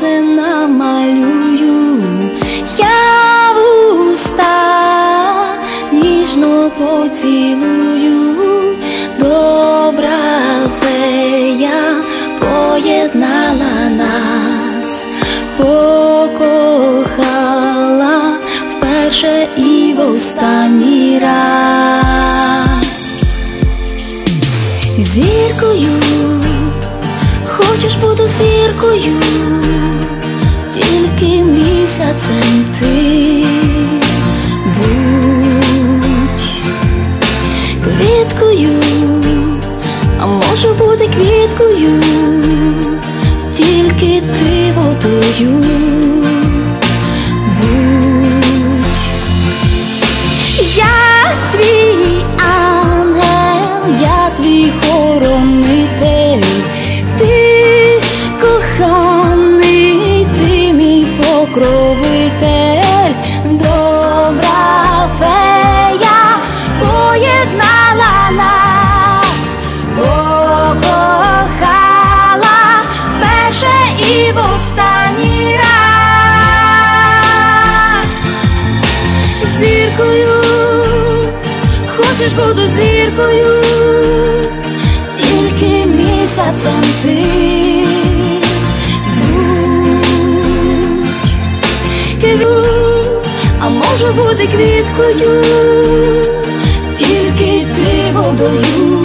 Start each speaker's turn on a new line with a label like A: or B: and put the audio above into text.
A: це намалюю. Я в уста ніжно поцілую, добра фея поєднала нас, покохала вперше і в останній раз. Зіркою. Хочеш бути зіркою? Бути квіткою, тільки ти водою. Будь. І в останній раз. Хочеш буду зіркою, тільки місяцем ти будь квітку, а можу бути квіткою, тільки ти водою.